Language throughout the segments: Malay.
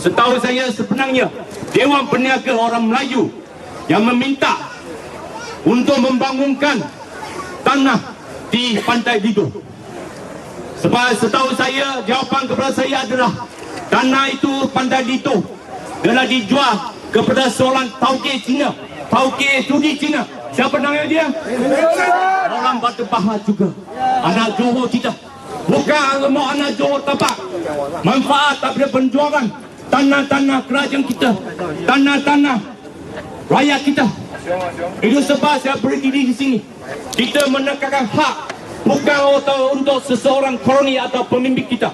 setahu saya sebenarnya Dewan Peniaga Orang Melayu yang meminta untuk membangunkan tanah di Pantai Dido. Sebab setahu saya jawapan kepada saya adalah tanah itu Pantai Dido telah dijual kepada seorang tauke Cina, tauke sudi Cina. Siapa nama dia? Orang Batu Pahat juga. Anak Johor kita. Bukan semua anak Johor tapak. Manfaat daripada penjualan tanah-tanah kerajaan kita. Tanah-tanah rakyat kita. Itu sebab saya berdiri di sini. Kita menekankan hak bukan untuk, untuk seseorang koloni atau pemimpin kita.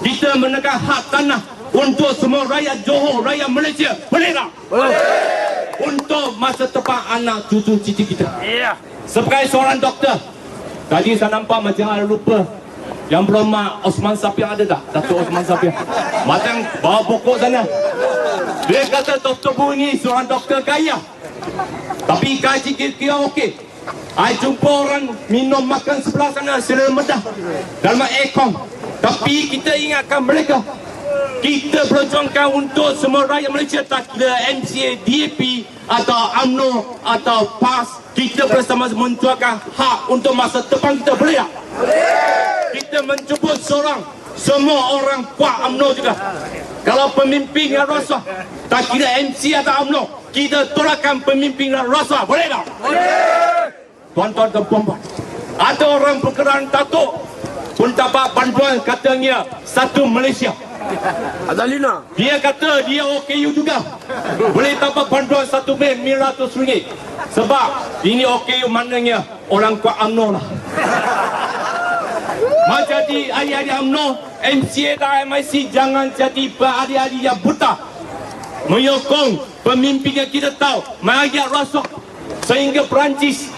Kita menekankan hak tanah untuk semua rakyat Johor, rakyat Malaysia. Boleh tak? Untuk masa depan anak cucu cici kita. Iya. Sebagai seorang doktor, tadi saya nampak macam ada lupa yang belum mak Osman Sapiah ada tak? Datuk Osman Sapiah. Macam bawa pokok sana. Dia kata Dr. Bu ni seorang doktor kaya. Tapi gaji kira-kira okey. I jumpa orang minum makan sebelah sana selera medah dalam aircon. Tapi kita ingatkan mereka. Kita perjuangkan untuk semua rakyat Malaysia tak kira MCA, DAP atau UMNO atau PAS. Kita bersama menjuangkan hak untuk masa depan kita boleh tak? Kita menjemput seorang semua orang kuat UMNO juga. Kalau pemimpin yang rasuah, tak kira MC atau UMNO, kita tolakkan pemimpin yang rasuah. Boleh tak? Tuan-tuan dan puan-puan. Ada orang berkeran tatuk pun dapat bantuan katanya satu Malaysia. Ada Lina. Dia kata dia OKU juga. Boleh dapat bantuan satu ratus ringgit. Sebab ini OKU maknanya orang kuat UMNO lah. Mak jadi adik-adik UMNO, MCA dan MIC jangan jadi adik-adik yang buta. Menyokong pemimpin yang kita tahu, mengajak rasuah sehingga Perancis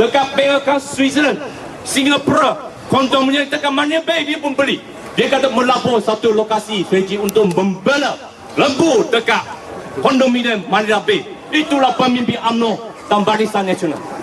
dekat Belgium, Switzerland, Singapura, kontom menyatakan mana baik dia pun beli. Dia kata melapor satu lokasi strategi untuk membela lembu dekat kondominium Manila Bay. Itulah pemimpin UMNO dan Barisan Nasional.